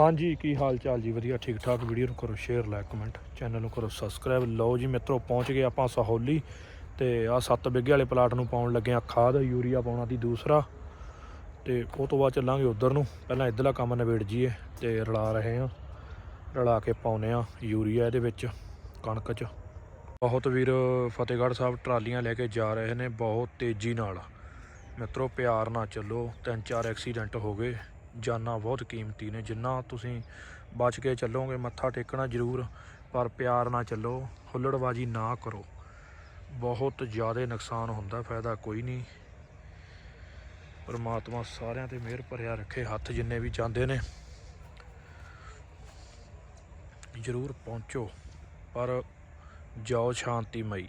ਹਾਂਜੀ, ਕੀ ਹਾਲ ਚਾਲ ਜੀ? ਵਧੀਆ, ਠੀਕ ਠਾਕ। ਵੀਡੀਓ ਨੂੰ ਕਰੋ ਸ਼ੇਅਰ ਲਾਈਕ ਕਮੈਂਟ ਚੈਨਲ ਨੂੰ ਕਰੋ ਸਬਸਕ੍ਰਾਈਬ ਲਓ ਜੀ, ਮਿੱਤਰੋ, ਪਹੁੰਚ ਗਏ ਆਪਾਂ ਸਹੌਲੀ। ਤੇ ਆ 7 ਬਿੱਗੇ ਵਾਲੇ ਪਲਾਟ ਨੂੰ ਪਾਉਣ ਲੱਗੇ ਆ ਖਾਦ, ਯੂਰੀਆ ਪਾਉਣਾ ਦੀ ਦੂਸਰਾ। ਤੇ ਉਹ ਤੋਂ ਬਾਅਦ ਚੱਲਾਂਗੇ ਉਧਰ ਨੂੰ। ਪਹਿਲਾਂ ਇੱਧਰਲਾ ਕੰਮ ਨਿਬੇੜ ਜੀਏ ਤੇ ਰਲਾ ਰਹੇ ਆ। ਰਲਾ ਕੇ ਪਾਉਨੇ ਆ ਯੂਰੀਆ ਇਹਦੇ ਵਿੱਚ, ਕਣਕ 'ਚ। ਬਹੁਤ ਵੀਰ, ਫਤਿਹਗੜ੍ਹ ਸਾਹਿਬ ਟਰਾਲੀਆਂ ਲੈ ਕੇ ਜਾ ਰਹੇ ਨੇ, ਬਹੁਤ ਤੇਜ਼ੀ ਨਾਲ। ਮਿੱਤਰੋ, ਪਿਆਰ ਨਾਲ ਚੱਲੋ। ਤਿੰਨ ਚਾਰ ਐਕਸੀਡੈਂਟ ਹੋ ਗਏ। ਜਾਨਾਂ ਬਹੁਤ ਕੀਮਤੀ ਨੇ। ਜਿੰਨਾ ਤੁਸੀਂ ਬਚ ਕੇ ਚੱਲੋਗੇ, ਮੱਥਾ ਟੇਕਣਾ ਜ਼ਰੂਰ, ਪਰ ਪਿਆਰ ਨਾਲ ਚੱਲੋ, ਹੁੱਲੜਬਾਜੀ ਨਾ ਕਰੋ। ਬਹੁਤ ਜ਼ਿਆਦਾ ਨੁਕਸਾਨ ਹੁੰਦਾ, ਫਾਇਦਾ ਕੋਈ ਨਹੀਂ। ਪਰਮਾਤਮਾ ਸਾਰਿਆਂ ਤੇ ਮਿਹਰ ਭਰਿਆ ਰੱਖੇ, ਹੱਥ ਜਿੰਨੇ ਵੀ ਜਾਂਦੇ ਨੇ। ਜ਼ਰੂਰ ਪਹੁੰਚੋ, ਪਰ ਜਾਓ ਸ਼ਾਂਤੀਮਈ।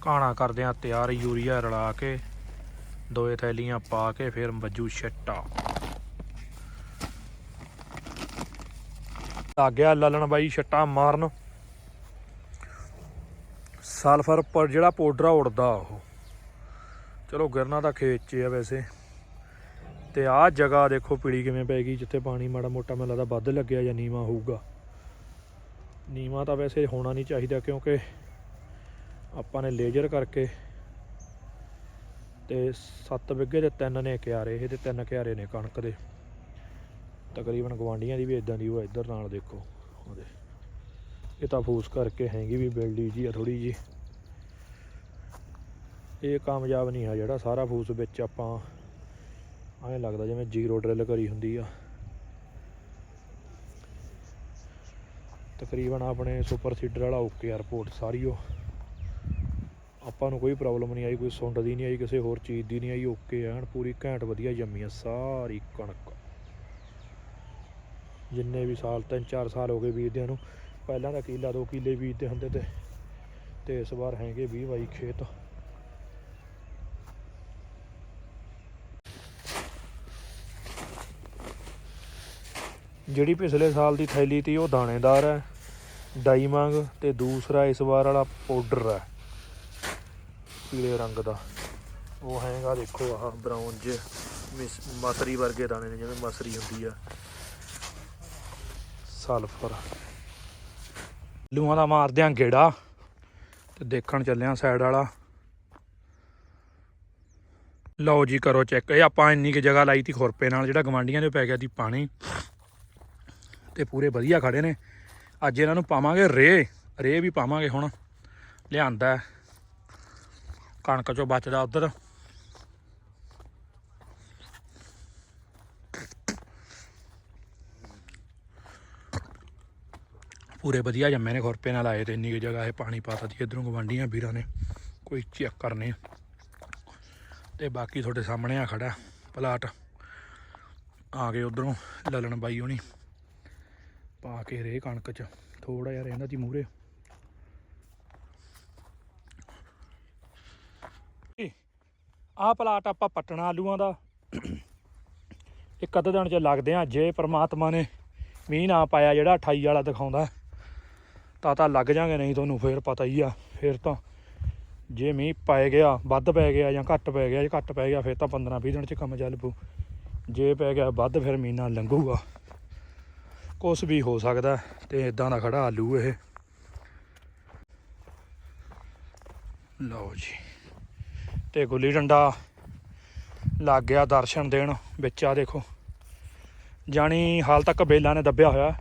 ਕਾਣਾ ਕਰਦੇ ਆ ਤਿਆਰ, ਯੂਰੀਆ ਰਲਾ ਕੇ। ਦੋਏ ਥੈਲੀਆਂ ਪਾ ਕੇ ਫਿਰ ਵੱਜੂ ਛੱਟਾ। ਲੱਗ ਗਿਆ ਲਲਣ ਬਾਈ ਛੱਟਾ ਮਾਰਨ। ਸਲਫਰ ਪਰ ਜਿਹੜਾ ਪਾਊਡਰ ਆ ਉੜਦਾ ਉਹ। ਚਲੋ ਗਿਰਨਾ ਤਾਂ ਖੇਤ 'ਚ ਆ ਵੈਸੇ। ਤੇ ਆਹ ਜਗ੍ਹਾ ਦੇਖੋ ਪੀੜੀ ਕਿਵੇਂ ਪੈ ਗਈ, ਜਿੱਥੇ ਪਾਣੀ ਮਾੜਾ ਮੋਟਾ ਮੈਨੂੰ ਲੱਗਦਾ ਵੱਧ ਲੱਗਿਆ ਜਾਂ ਨੀਵਾ ਹੋਊਗਾ। ਨੀਵਾ ਤਾਂ ਵੈਸੇ ਹੋਣਾ ਨਹੀਂ ਚਾਹੀਦਾ ਕਿਉਂਕਿ ਆਪਾਂ ਨੇ ਲੇਜ਼ਰ ਕਰਕੇ ਤੇ 7 ਬਿੱਗੇ ਦੇ ਤਿੰਨ ਨੇ ਕਿਆਰੇ ਇਹਦੇ ਤਿੰਨ ਕਿਆਰੇ ਨੇ ਕਣਕ ਦੇ। ਤਕਰੀਬਨ ਗਵਾਂਡੀਆਂ ਦੀ ਵੀ ਇਦਾਂ ਦੀ ਉਹ ਇੱਧਰ ਨਾਲ ਦੇਖੋ, ਉਹਦੇ। ਇਹ ਤਾਂ ਫੂਸ ਕਰਕੇ ਹੈਗੀ ਵੀ ਬਿਲਡੀ ਜੀ ਆ ਥੋੜੀ ਜੀ ਇਹ ਕਾਮਯਾਬ ਨਹੀਂ ਹੈ ਜਿਹੜਾ ਸਾਰਾ ਫੂਸ ਵਿੱਚ ਆਪਾਂ ਐਂ ਲੱਗਦਾ ਜਿਵੇਂ ਜ਼ੀਰੋ ਡਰਿਲ ਕਰੀ ਹੁੰਦੀ ਆ। ਤਕਰੀਬਨ ਆਪਣੇ ਸੁਪਰ ਸੀਡਰ ਵਾਲਾ ਓਕੇ ਆ ਰਿਪੋਰਟ ਸਾਰੀ ਉਹ। ਆਪਾਂ ਨੂੰ ਕੋਈ ਪ੍ਰੋਬਲਮ ਨਹੀਂ ਆਈ, ਕੋਈ ਸੁੰਡ ਦੀ ਨਹੀਂ ਆਈ, ਕਿਸੇ ਹੋਰ ਚੀਜ਼ ਦੀ ਨਹੀਂ ਆਈ ਓਕੇ ਐਨ ਪੂਰੀ ਘੈਂਟ ਵਧੀਆ ਜੰਮੀ ਆ, ਸਾਰੀ ਕਣਕ। ਜਿੰਨੇ ਵੀ ਸਾਲ, ਤਿੰਨ ਚਾਰ ਸਾਲ ਹੋ ਗਏ ਬੀਜਦਿਆਂ ਨੂੰ, ਪਹਿਲਾਂ ਤਾਂ ਕਿੱਲਾ ਦੋ ਕਿੱਲੇ ਬੀਜਦੇ ਹੁੰਦੇ ਤੇ ਤੇ ਇਸ ਵਾਰ ਹੈਗੇ 20 22 ਖੇਤ। ਜਿਹੜੀ ਪਿਛਲੇ ਸਾਲ ਦੀ ਥੈਲੀ ਤੀ, ਉਹ ਦਾਣੇਦਾਰ ਹੈ ਡਾਈਮੰਗ ਤੇ ਦੂਸਰਾ ਇਸ ਵਾਰ ਵਾਲਾ ਪਾਊਡਰ ਹੈ। ਪੀਲੇ ਰੰਗ ਦਾ। ਉਹ ਹੈਗਾ ਦੇਖੋ ਆਹ ਬਰਾਊਨ ਜੇ ਮਿਸ- ਮਸਰੀ ਵਰਗੇ ਦਾਣੇ ਨੇ ਜਿਵੇਂ ਮਸਰੀ ਹੁੰਦੀ ਆ। ਸਲਫਰ ਲੂਆਂ ਦਾ ਮਾਰਦੇ ਆਂ ਗੇੜਾ ਤੇ ਦੇਖਣ ਚੱਲਿਆ ਸਾਈਡ ਵਾਲਾ। ਲਓ ਜੀ ਕਰੋ ਚੈੱਕ ਇਹ ਆਪਾਂ ਇੰਨੀ ਕਿ ਜਗ੍ਹਾ ਲਾਈ ਤੀ ਖੁਰਪੇ ਨਾਲ, ਜਿਹੜਾ ਗਵਾਂਡੀਆਂ ਦੇ ਪੈ ਗਿਆ ਤੀ ਪਾਣੀ। ਤੇ ਪੂਰੇ ਵਧੀਆ ਖੜੇ ਨੇ। ਅੱਜ ਇਹਨਾਂ ਨੂੰ ਪਾਵਾਂਗੇ ਰੇ। ਰੇ ਵੀ ਪਾਵਾਂਗੇ ਹੁਣ। ਲਿਆਂਦਾ। ਕਣਕ ਚੋਂ ਬਚਦਾ ਉਧਰ। ਪੂਰੇ ਵਧੀਆ ਜੰਮੇ ਨੇ ਖੁਰਪੇ ਨਾਲ ਆਏ ਤੇ ਇੰਨੀ ਕੁ ਜਗ੍ਹਾ ਇਹ ਪਾਣੀ ਪਾਤਾ ਦੀ ਇਧਰੋਂ ਗਵਾਂਡੀਆਂ ਵੀਰਾਂ ਨੇ, ਕੋਈ ਚੈੱਕ ਕਰਨੇ। ਤੇ ਬਾਕੀ ਤੁਹਾਡੇ ਸਾਹਮਣੇ ਆ ਖੜਾ ਪਲਾਟ। ਆ ਗਏ ਉਧਰੋਂ ਲੱਲਣ ਬਾਈ ਹੋਣੀ। ਪਾ ਕੇ ਰੇ ਕਣਕ ਚ। ਥੋੜਾ ਜਿਹਾ ਰਹਿੰਦਾ ਜੀ ਮੂਰੇ ਆਹ ਪਲਾਟ ਆਪਾਂ ਪੱਟਣਾ ਆਲੂਆਂ ਦਾ। ਇੱਕ ਅੱਧੇ ਦਿਨ ਚ ਲੱਗਦੇ ਆ, ਜੇ ਪ੍ਰਮਾਤਮਾ ਨੇ ਮੀਂਹ ਨਾ ਪਾਇਆ, ਜਿਹੜਾ 28 ਵਾਲਾ ਦਿਖਾਉਂਦਾ, ਤਾਂ ਤਾਂ ਲੱਗ ਜਾਗੇ, ਨਹੀਂ ਤੁਹਾਨੂੰ ਫੇਰ ਪਤਾ ਹੀ ਆ। ਫੇਰ ਤਾਂ ਜੇ ਮੀਂਹ ਪੈ ਗਿਆ, ਵੱਧ ਪੈ ਗਿਆ ਜਾਂ ਘੱਟ ਪੈ ਗਿਆ, ਜੇ ਘੱਟ ਪੈ ਗਿਆ, ਫੇਰ ਤਾਂ 15 20 ਦਿਨ ਚ ਕੰਮ ਚੱਲ ਪੂ ਜੇ ਪੈ ਗਿਆ ਵੱਧ, ਫਿਰ ਮਹੀਨਾ ਲੰਘੂਗਾ। ਕੁਛ ਵੀ ਹੋ ਸਕਦਾ ਤੇ ਇਦਾਂ ਦਾ ਖੜਾ ਆਲੂ ਇਹ। ਲਓ ਜੀ। ਤੇ ਗੁੱਲੀ ਡੰਡਾ ਲੱਗ ਗਿਆ ਦਰਸ਼ਨ ਦੇਣ ਵਿੱਚ। ਆ ਦੇਖੋ, ਜਾਣੀ ਹਾਲ ਤੱਕ ਬੇਲਾਂ ਨੇ ਦੱਬਿਆ ਹੋਇਆ।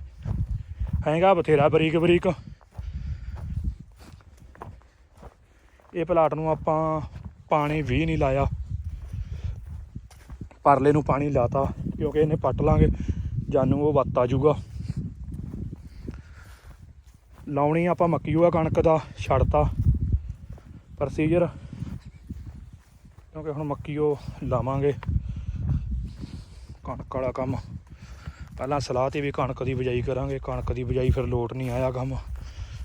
ਹੈਗਾ ਬਥੇਰਾ ਬਰੀਕ ਬਰੀਕ। ਇਹ ਪਲਾਟ ਨੂੰ ਆਪਾਂ ਪਾਣੀ ਵੀ ਨਹੀਂ ਲਾਇਆ। ਪਰਲੇ ਨੂੰ ਪਾਣੀ ਲਾਤਾ, ਕਿਉਂਕਿ ਇਹਨੇ ਪੱਟ ਲਾਂਗੇ, ਜਾਨੂੰ ਉਹ ਵੱਤ ਆ ਜਾਊਗਾ ਲਾਉਣੀ ਆਪਾਂ ਮੱਕੀ ਹੋਆ ਕਣਕ ਦਾ, ਛੱਡਤਾ। ਪ੍ਰੋਸੀਜਰ ਕਿਉਂਕਿ ਹੁਣ ਮੱਕੀ ਉਹ ਲਾਵਾਂਗੇ। ਕਣਕ ਵਾਲਾ ਕੰਮ। ਪਹਿਲਾਂ ਸਲਾਹ ਤੇ ਵੀ ਕਣਕ ਦੀ ਬਿਜਾਈ ਕਰਾਂਗੇ। ਕਣਕ ਦੀ ਬਿਜਾਈ ਫਿਰ ਲੋਟ ਨਹੀਂ ਆਇਆ ਕੰਮ।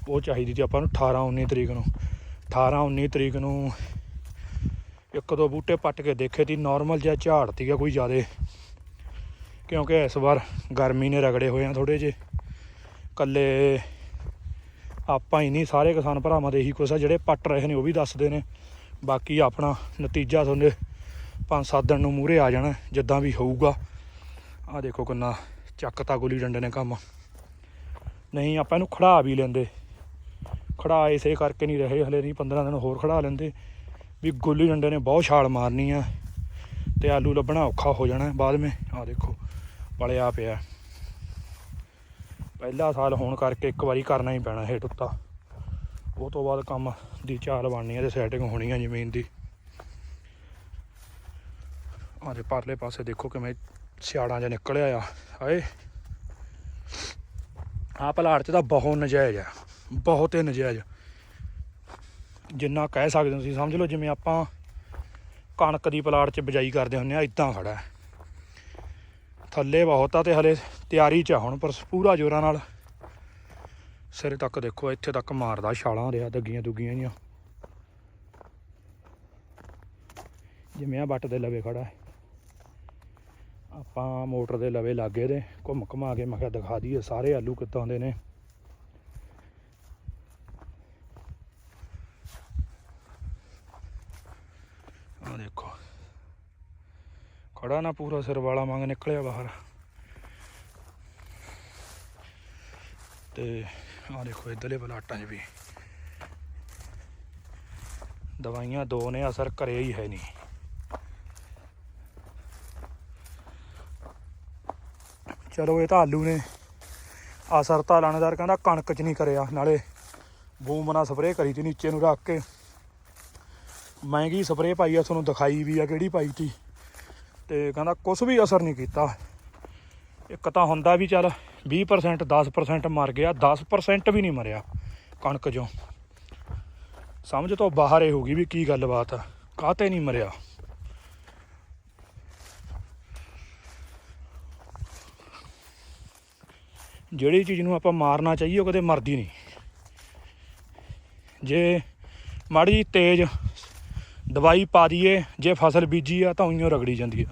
ਉਹ ਚਾਹੀਦੀ ਸੀ ਆਪਾਂ ਨੂੰ 18 19 ਤਰੀਕ ਨੂੰ। 18 19 ਤਰੀਕ ਨੂੰ ਇੱਕ ਦੋ ਬੂਟੇ ਪੱਟ ਕੇ ਦੇਖੇ ਤੀ ਨਾਰਮਲ ਜਿਹਾ ਝਾੜ ਤੀਗਾ ਕੋਈ ਜ਼ਿਆਦੇ। ਕਿਉਂਕਿ ਇਸ ਵਾਰ ਗਰਮੀ ਨੇ ਰਗੜੇ ਹੋਏ ਆ ਥੋੜੇ ਜੇ ਕੱਲੇ ਆਪਾਂ ਹੀ ਨਹੀਂ, ਸਾਰੇ ਕਿਸਾਨ ਭਰਾਵਾਂ ਦੇ ਇਹੀ ਕੁਛ ਆ। ਜਿਹੜੇ ਪੱਟ ਰਹੇ ਨੇ ਉਹ ਵੀ ਦੱਸਦੇ ਨੇ। ਬਾਕੀ ਆਪਣਾ ਨਤੀਜਾ ਤੁਹਾਨੂੰ ਪੰਜ ਸੱਤ ਦਿਨ ਨੂੰ ਮੂਰੇ ਆ ਜਾਣਾ, ਜਿੱਦਾਂ ਵੀ ਹੋਊਗਾ। ਆ ਦੇਖੋ ਕਿੰਨਾ ਚੱਕਤਾ ਗੁੱਲੀ ਡੰਡੇ ਨੇ ਕੰਮ। ਨਹੀਂ, ਆਪਾਂ ਇਹਨੂੰ ਖੜਾ ਵੀ ਲੈਂਦੇ। ਖੜਾ ਇਸੇ ਕਰਕੇ ਨਹੀਂ ਰਹੇ, ਹਲੇ ਨਹੀਂ 15 ਦਿਨ ਹੋਰ ਖੜਾ ਲੈਂਦੇ। ਵੀ ਗੁੱਲੀ ਡੰਡੇ ਨੇ ਬਹੁਤ ਛਾਲ ਮਾਰਨੀ ਆ ਤੇ ਆਲੂ ਲੱਭਣਾ ਔਖਾ ਹੋ ਜਾਣਾ ਬਾਅਦ ਵਿੱਚ। ਆ ਦੇਖੋ ਪਲਿਆ ਪਿਆ। ਪਹਿਲਾ ਸਾਲ ਹੋਣ ਕਰਕੇ ਇੱਕ ਵਾਰੀ ਕਰਨਾ ਹੀ ਪੈਣਾ ਇਹ ਟੁੱਤਾ ਉਹ ਤੋਂ ਬਾਅਦ ਕੰਮ ਦੀ ਚਾਲ ਬਣਨੀ ਹੈ ਤੇ ਸੈਟਿੰਗ ਹੋਣੀ ਹੈ ਜ਼ਮੀਨ ਦੀ। ਆਹ ਪਰਲੇ ਪਾਸੇ ਦੇਖੋ ਕਿਵੇਂ ਸਿਆੜਾਂ ਜਿਹਾ ਨਿਕਲਿਆ ਆ। ਹਾਏ ਆਹ ਪਲਾਟ 'ਚ ਤਾਂ ਬਹੁਤ ਨਜਾਇਜ਼ ਆ। ਬਹੁਤ ਹੀ ਨਜਾਇਜ਼। ਜਿੰਨਾ ਕਹਿ ਸਕਦੇ ਤੁਸੀਂ, ਸਮਝ ਲਓ ਜਿਵੇਂ ਆਪਾਂ ਕਣਕ ਦੀ ਪਲਾਟ 'ਚ ਬਿਜਾਈ ਕਰਦੇ ਹੁੰਦੇ ਆ ਇਦਾਂ ਖੜਾ। ਥੱਲੇ ਬਹੁਤ ਆ ਤੇ ਹਲੇ ਤਿਆਰੀ 'ਚ ਆ ਹੁਣ, ਪਰ ਪੂਰਾ ਜ਼ੋਰਾਂ ਨਾਲ ਸਿਰੇ ਤੱਕ ਦੇਖੋ, ਇੱਥੇ ਤੱਕ ਮਾਰਦਾ ਛਾਲਾਂ ਰਿਹਾ ਦੱਗੀਆਂ ਦੁੱਗੀਆਂ ਜੀਆਂ ਜਿਵੇਂ ਆ ਬੱਟ ਦੇ ਲਵੇ ਖੜਾ ਹੈ। ਆਪਾਂ ਮੋਟਰ ਦੇ ਲਵੇ ਲਾਗੇ ਦੇ, ਘੁੰਮ ਘੁਮਾ ਕੇ ਮੈਂ ਕਿਹਾ ਦਿਖਾ ਦਈਏ, ਸਾਰੇ ਆਲੂ ਕਿੱਦਾਂ ਦੇ ਨੇ। ਆ ਦੇਖੋ। ਖੜਾ ਨਾ ਪੂਰਾ ਸਿਰ ਵਾਲਾ ਮੰਗ ਨਿਕਲਿਆ ਬਾਹਰ। ਤੇ ਆ ਦੇਖੋ ਇਧਰਲੇ ਪਲਾਟਾਂ 'ਚ ਵੀ। ਦਵਾਈਆਂ ਦੋ ਨੇ, ਅਸਰ ਕਰਿਆ ਹੀ ਹੈ ਨਹੀਂ। ਚਲੋ ਇਹ ਤਾਂ ਆਲੂ ਨੇ। ਅਸਰ ਤਾਂ ਲਾਣੇਦਾਰ ਕਹਿੰਦਾ ਕਣਕ 'ਚ ਨਹੀਂ ਕਰਿਆ, ਨਾਲੇ ਬੂਮ ਨਾਲ ਸਪਰੇਅ ਕਰੀ ਤੀ ਨੀਚੇ ਨੂੰ ਰੱਖ ਕੇ। ਮਹਿੰਗੀ ਸਪਰੇਅ ਪਾਈ ਆ, ਤੁਹਾਨੂੰ ਦਿਖਾਈ ਵੀ ਆ ਕਿਹੜੀ ਪਾਈ ਤੀ। ਤੇ ਕਹਿੰਦਾ ਕੁਝ ਵੀ ਅਸਰ ਨਹੀਂ ਕੀਤਾ। ਇੱਕ ਤਾਂ ਹੁੰਦਾ ਵੀ ਚੱਲ 20% 10% ਮਰ ਗਿਆ 10% ਵੀ ਨਹੀਂ ਮਰਿਆ ਕਣਕ ਚੋਂ। ਸਮਝ ਤੋਂ ਬਾਹਰ ਇਹ ਹੋ ਗਈ ਵੀ ਕੀ ਗੱਲਬਾਤ ਆ, ਕਾਹਤੇ ਨਹੀਂ ਮਰਿਆ। ਜਿਹੜੀ ਚੀਜ਼ ਨੂੰ ਆਪਾਂ ਮਾਰਨਾ ਚਾਹੀਏ, ਉਹ ਕਦੇ ਮਰਦੀ ਨਹੀਂ। ਜੇ ਮਾੜੀ ਤੇਜ਼ ਦਵਾਈ ਪਾ ਦਈਏ, ਜੇ ਫਸਲ ਬੀਜੀ ਆ ਤਾਂ ਉਈਓ ਰਗੜੀ ਜਾਂਦੀ ਆ।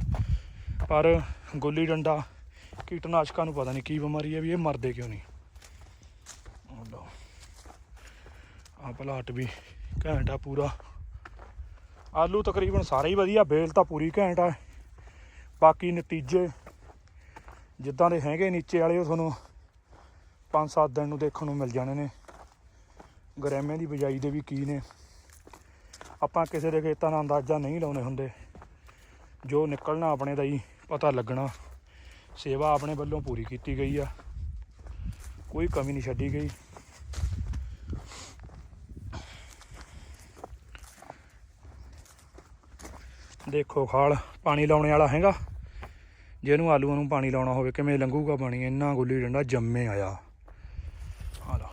ਪਰ ਗੁੱਲੀ ਡੰਡਾ ਕੀਟਨਾਸ਼ਕਾਂ ਨੂੰ ਪਤਾ ਨਹੀਂ ਕੀ ਬਿਮਾਰੀ ਹੈ ਵੀ ਇਹ ਮਰਦੇ ਕਿਉਂ ਨਹੀਂ। ਆਹ ਲਓ। ਆ ਪਲਾਟ ਵੀ ਘੈਂਟ ਆ ਪੂਰਾ। ਆਲੂ ਤਕਰੀਬਨ ਸਾਰੇ ਹੀ ਵਧੀਆ, ਬੇਲ ਤਾਂ ਪੂਰੀ ਘੈਂਟ ਆ। ਬਾਕੀ ਨਤੀਜੇ ਜਿੱਦਾਂ ਦੇ ਹੈਗੇ ਨੀਚੇ ਵਾਲੇ, ਉਹ ਤੁਹਾਨੂੰ 5-7 ਦਿਨ ਨੂੰ ਦੇਖਣ ਨੂੰ ਮਿਲ ਜਾਣੇ ਨੇ। ਗਰੈਮੇ ਦੀ ਬਿਜਾਈ ਦੇ ਵੀ ਕੀ ਨੇ। ਆਪਾਂ ਕਿਸੇ ਦੇ ਖੇਤਾਂ ਦਾ ਅੰਦਾਜ਼ਾ ਨਹੀਂ ਲਾਉਣੇ ਹੁੰਦੇ। ਜੋ ਨਿਕਲਣਾ ਆਪਣੇ ਦਾ ਹੀ ਪਤਾ ਲੱਗਣਾ। ਸੇਵਾ ਆਪਣੇ ਵੱਲੋਂ ਪੂਰੀ ਕੀਤੀ ਗਈ ਆ। ਕੋਈ ਕਮੀ ਨਹੀਂ ਛੱਡੀ ਗਈ। ਦੇਖੋ ਖਾਲ, ਪਾਣੀ ਲਾਉਣੇ ਵਾਲਾ ਹੈਗਾ। ਜਿਹਨੂੰ ਆਲੂਆਂ ਨੂੰ ਪਾਣੀ ਲਾਉਣਾ ਹੋਵੇ, ਕਿਵੇਂ ਲੰਘੂਗਾ ਪਾਣੀ, ਇੰਨਾ ਗੁੱਲੀ ਡੰਡਾ ਜੰਮੇ ਆਇਆ। ਆ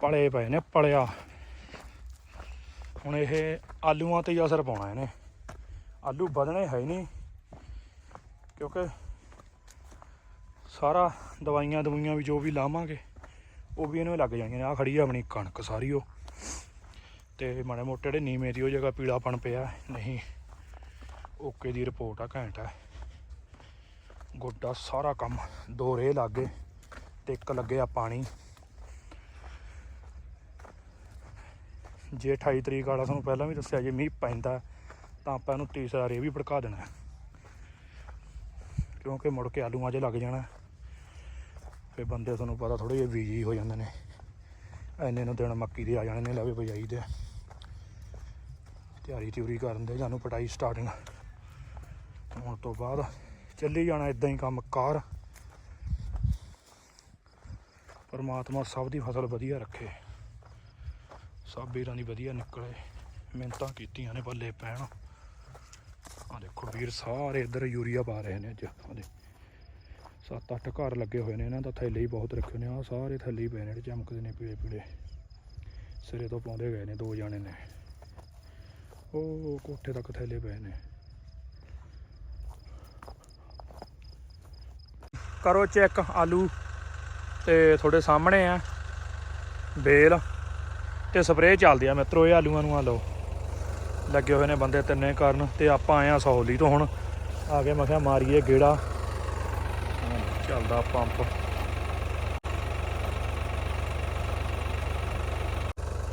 ਪਲੇ ਪਏ ਨੇ, ਪਲਿਆ। ਹੁਣ ਇਹ ਆਲੂਆਂ ਤੇ ਹੀ ਅਸਰ ਪਾਉਣਾ ਇਹਨੇ। ਆਲੂ ਵਧਣੇ ਹੈ ਹੀ ਨਹੀਂ। ਕਿਉਂਕਿ ਸਾਰਾ ਦਵਾਈਆਂ ਦਵਾਈਆਂ ਵੀ ਜੋ ਵੀ ਲਾਵਾਂਗੇ, ਉਹ ਵੀ ਇਹਨੂੰ ਲੱਗ ਜਾਣਗੀਆਂ ਆ ਖੜੀ ਆ ਆਪਣੀ ਕਣਕ ਸਾਰੀ ਉਹ। ਤੇ ਮਾੜੇ ਮੋਟੇ ਜਿਹੜੇ ਨੀਵੇਂ ਦੀ ਉਹ ਜਗ੍ਹਾ ਪੀਲਾਪਣ ਪਿਆ। ਨਹੀਂ, ਓਕੇ ਦੀ ਰਿਪੋਰਟ ਆ, ਘੈਂਟ ਆ। ਗੋਡਾ ਸਾਰਾ ਕੰਮ, ਦੋ ਰੇ ਲੱਗੇ, ਤੇ ਇੱਕ ਲੱਗਿਆ ਪਾਣੀ। ਜੇ 28 ਤਰੀਕ ਵਾਲਾ ਤੁਹਾਨੂੰ ਪਹਿਲਾਂ ਵੀ ਦੱਸਿਆ, ਜੇ ਮੀਂਹ ਪੈਂਦਾ, ਤਾਂ ਆਪਾਂ ਇਹਨੂੰ ਤੀਸਰਾ ਰੇ ਵੀ ਭੜਕਾ ਦੇਣਾ। ਕਿਉਂਕਿ ਮੁੜ ਕੇ ਆਲੂਆਂ 'ਚ ਲੱਗ ਜਾਣਾ। ਫੇ ਬੰਦੇ ਤੁਹਾਨੂੰ ਪਤਾ ਥੋੜੇ ਜਿਹੇ ਬੀਜੀ ਹੋ ਜਾਂਦੇ ਨੇ। ਐਨੇ ਨੂੰ ਦਿਨ ਮੱਕੀ ਦੇ ਆ ਜਾਣੇ ਨੇ ਲਵੇ ਬਜਾਈ ਦੇ। ਤਿਆਰੀ ਤਿਉਰੀ ਕਰਨ ਦੇ, ਸਾਨੂੰ ਪਟਾਈ ਸਟਾਰਟਿੰਗ ਹੋਣ ਤੋਂ ਬਾਅਦ ਚੱਲੀ ਜਾਣਾ ਇਦਾਂ ਹੀ ਕੰਮ, ਕਾਰ। ਪਰਮਾਤਮਾ ਸਭ ਦੀ ਫਸਲ ਵਧੀਆ ਰੱਖੇ। ਸਭ ਵੀਰਾਂ ਦੀ ਵਧੀਆ ਨਿਕਲੇ। ਮਿਹਨਤਾਂ ਕੀਤੀਆਂ ਨੇ ਬੱਲੇ ਪੈਣ। ਆ ਦੇਖੋ ਵੀਰ, ਸਾਰੇ ਇੱਧਰ ਯੂਰੀਆ ਪਾ ਰਹੇ ਨੇ ਅੱਜ ਆ ਦੇ ਸੱਤ ਅੱਠ ਘਰ ਲੱਗੇ ਹੋਏ ਨੇ, ਇਹਨਾਂ ਦਾ ਥੈਲੇ ਹੀ ਬਹੁਤ ਰੱਖੇ ਨੇ ਆ ਸਾਰੇ ਥੈਲੇ ਹੀ ਪਏ ਨੇ ਚਮਕਦੇ ਨੇ ਪੀਲੇ ਪੀਲੇ। ਸਿਰੇ ਤੋਂ ਪਾਉਂਦੇ ਗਏ ਨੇ ਦੋ ਜਾਣੇ ਨੇ। ਉਹ ਕੋਠੇ ਤੱਕ ਥੈਲੇ ਪਏ ਨੇ। ਕਰੋ ਚੈੱਕ ਆਲੂ, ਤੇ ਤੁਹਾਡੇ ਸਾਹਮਣੇ ਆ ਬੇਲ, ਤੇ ਸਪਰੇਅ ਚੱਲਦੀ ਆ ਮਿੱਤਰੋ, ਇਹ ਆਲੂਆਂ ਨੂੰ ਆ ਲਓ। ਲੱਗੇ ਹੋਏ ਨੇ ਬੰਦੇ ਤਿੰਨੇ ਕਰਨ ਤੇ ਆਪਾਂ ਆਏ ਆ ਸਹੌਲੀ ਤੋਂ ਹੁਣ। ਆ ਕੇ ਮੈਂ ਕਿਹਾ ਮਾਰੀਏ ਗੇੜਾ। ਚੱਲਦਾ ਪੰਪ।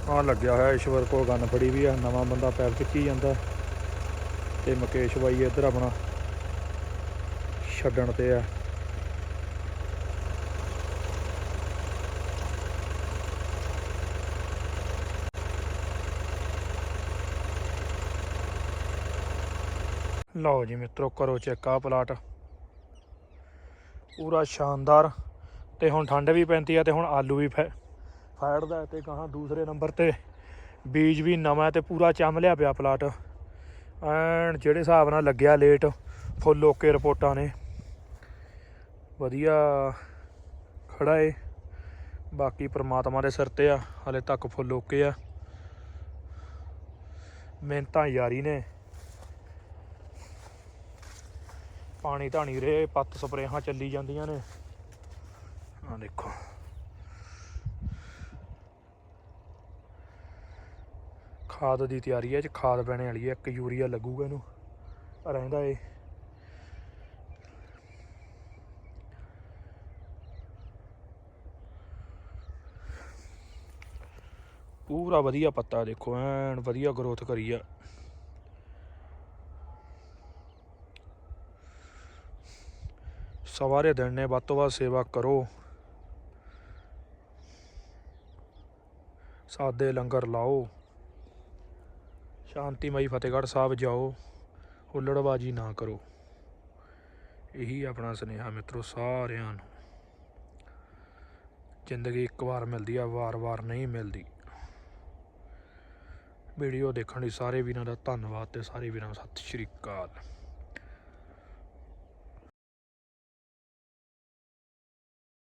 ਆ ਲੱਗਿਆ ਹੋਇਆ ਈਸ਼ਵਰ ਕੋਲ ਗੰਨ ਫੜੀ ਵੀ ਆ, ਨਵਾਂ ਬੰਦਾ ਪੈਪ ਚੱਕੀ ਜਾਂਦਾ। ਤੇ ਮੁਕੇਸ਼ ਬਾਈ ਇੱਧਰ ਆਪਣਾ ਛੱਡਣ ਤੇ ਆ। ਲਓ ਜੀ ਮਿੱਤਰੋ, ਕਰੋ ਚੈੱਕ ਆ ਪਲਾਟ ਪੂਰਾ ਸ਼ਾਨਦਾਰ। ਤੇ ਹੁਣ ਠੰਡ ਵੀ ਪੈਂਦੀ ਆ ਤੇ ਹੁਣ ਆਲੂ ਵੀ ਫੈ- ਫੈੜਦਾ ਹੈ ਤੇ ਕਹਾਂ ਦੂਸਰੇ ਨੰਬਰ ਤੇ ਬੀਜ ਵੀ ਨਵਾਂ ਹੈ ਤੇ ਪੂਰਾ ਚੰਮ ਲਿਆ ਪਿਆ ਪਲਾਟ ਐਨ ਜਿਹੜੇ ਹਿਸਾਬ ਨਾਲ ਲੱਗਿਆ ਲੇਟ ਫੁੱਲ ਓਕੇ ਰਿਪੋਰਟਾਂ ਨੇ। ਵਧੀਆ ਖੜਾ ਏ। ਬਾਕੀ ਪ੍ਰਮਾਤਮਾ ਦੇ ਸਿਰ ਤੇ ਆ, ਹਲੇ ਤੱਕ ਫੁੱਲ ਓਕੇ ਆ। ਮਿਹਨਤਾਂ ਯਾਰੀ ਨੇ। ਪਾਣੀ ਧਾਣੀ ਰੇ ਪੱਤ ਸਪਰੇਹਾਂ ਚੱਲੀ ਜਾਂਦੀਆਂ ਨੇ। ਆ ਦੇਖੋ। ਖਾਦ ਦੀ ਤਿਆਰੀ ਹੈ ਚ ਖਾਦ ਪੈਣੇ ਵਾਲੀ ਹੈ ਇੱਕ ਯੂਰੀਆ ਲੱਗੂਗਾ ਇਹਨੂੰ। ਰਹਿੰਦਾ ਏ ਪੂਰਾ ਵਧੀਆ ਪੱਤਾ ਦੇਖੋ, ਐਨ ਵਧੀਆ ਗਰੋਥ ਕਰੀ ਆ। ਸਵਾਰੇ ਦਿਨ ਨੇ, ਵੱਧ ਤੋਂ ਵੱਧ ਸੇਵਾ ਕਰੋ। ਸਾਦੇ ਲੰਗਰ ਲਾਓ। ਸ਼ਾਂਤੀਮਈ ਫਤਿਹਗੜ੍ਹ ਸਾਹਿਬ ਜਾਓ, ਹੁੱਲੜਬਾਜੀ ਨਾ ਕਰੋ। ਇਹੀ ਆਪਣਾ ਸੁਨੇਹਾ ਮਿੱਤਰੋ ਸਾਰਿਆਂ ਨੂੰ। ਜ਼ਿੰਦਗੀ ਇੱਕ ਵਾਰ ਮਿਲਦੀ ਆ ਵਾਰ-ਵਾਰ ਨਹੀਂ ਮਿਲਦੀ। ਵੀਡੀਓ ਦੇਖਣ ਲਈ ਸਾਰੇ ਵੀਰਾਂ ਦਾ ਧੰਨਵਾਦ ਤੇ ਸਾਰੇ ਵੀਰਾਂ ਨੂੰ ਸਤਿ ਸ਼੍ਰੀ ਅਕਾਲ।